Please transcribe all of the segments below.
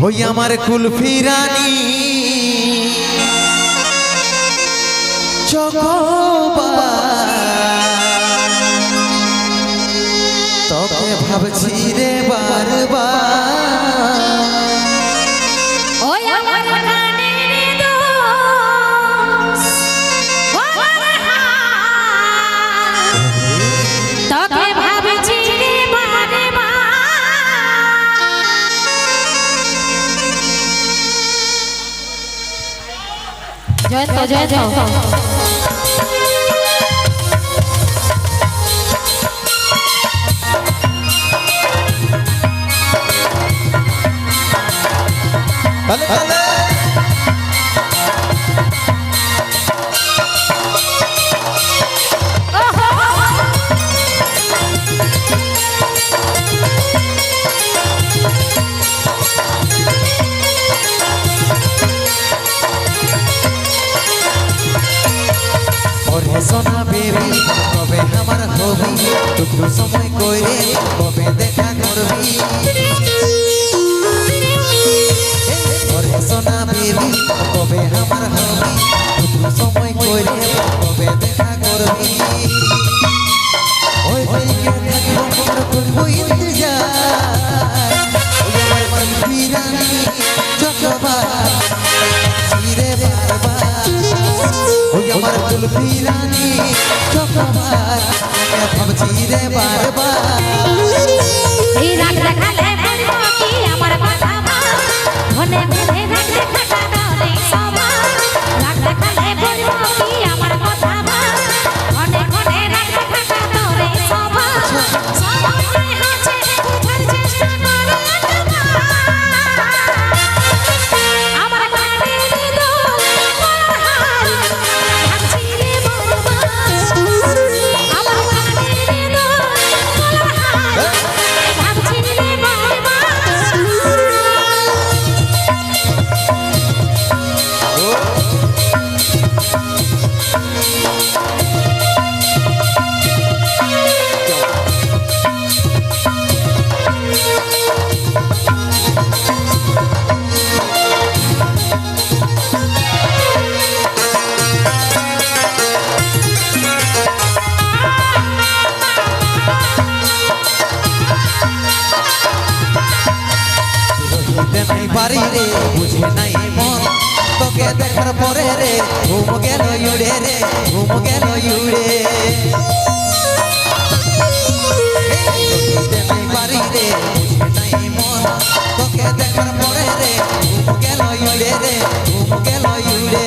হই আমার কুলফি রানী তোকে ভাবছি রে বারবার। জয়ন্ত জয়ন্ত তালে সোনা বেবি কবে আমার হবি টুকু সময় কইরে কবে দেখা করবি? সোনা বেবি কবে আমার হবি টুকু সময় কইরে কবে দেখা করবি? ওই দিকে থাকব মোর করব ইন্তজার। ওই আমার মনবি রানী যতবার চিরে বারবার ওই আমার কুলফি রানী ভাবছি রে বারবার এই রাগ দেখালে মন কি আমার কথা মনে মনে রাগ দেখাটা বাড়ি রে বুঝে নাই মন। তোকে দেখার পরে রে, ঘুম গেল ইউড়ে রে, ঘুম গেল ইউড়ে বাড়ি রে বুঝে নাই মন। তোকে দেখার পরে রে, ঘুম গেল ইউড়ে রে, ঘুম গেল ইউড়ে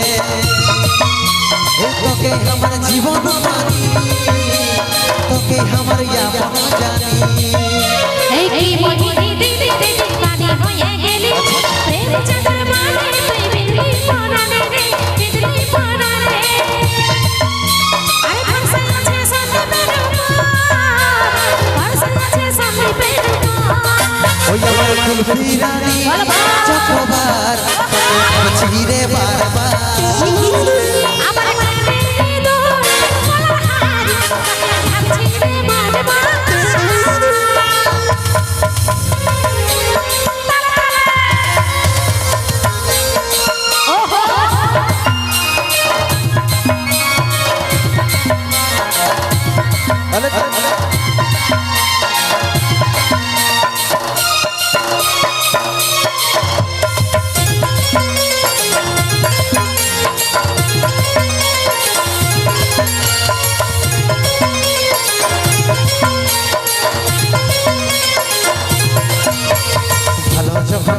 তোকে আমার জীবন মানি, তোকে আমার জানি রানী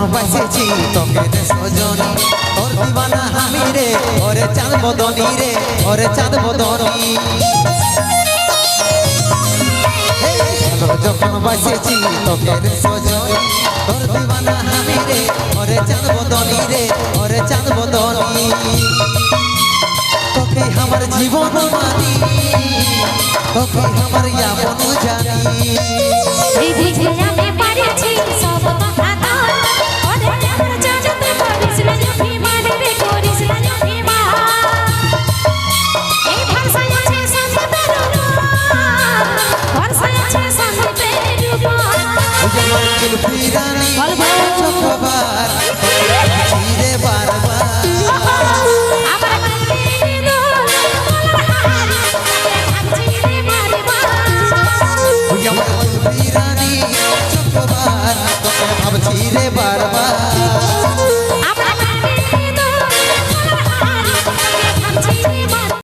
যখন বাসেছি। তোকে রে সজনী তোর দিবানা আমি রে ওরে চাঁদ বদনী রে ওরে চাঁদ ভালো যখন বাসেছি, তোকে রে সজনী তোর দিবানা আমি রে ওরে চাঁদ বদনী রে ওরে চাঁদ বদনী তোকে আমার জীবন মানি, তোকে আমার ইয়াপন জানি। সন্দীপের ওই যে আমার কুলফি রানী বল বল। চক্রবার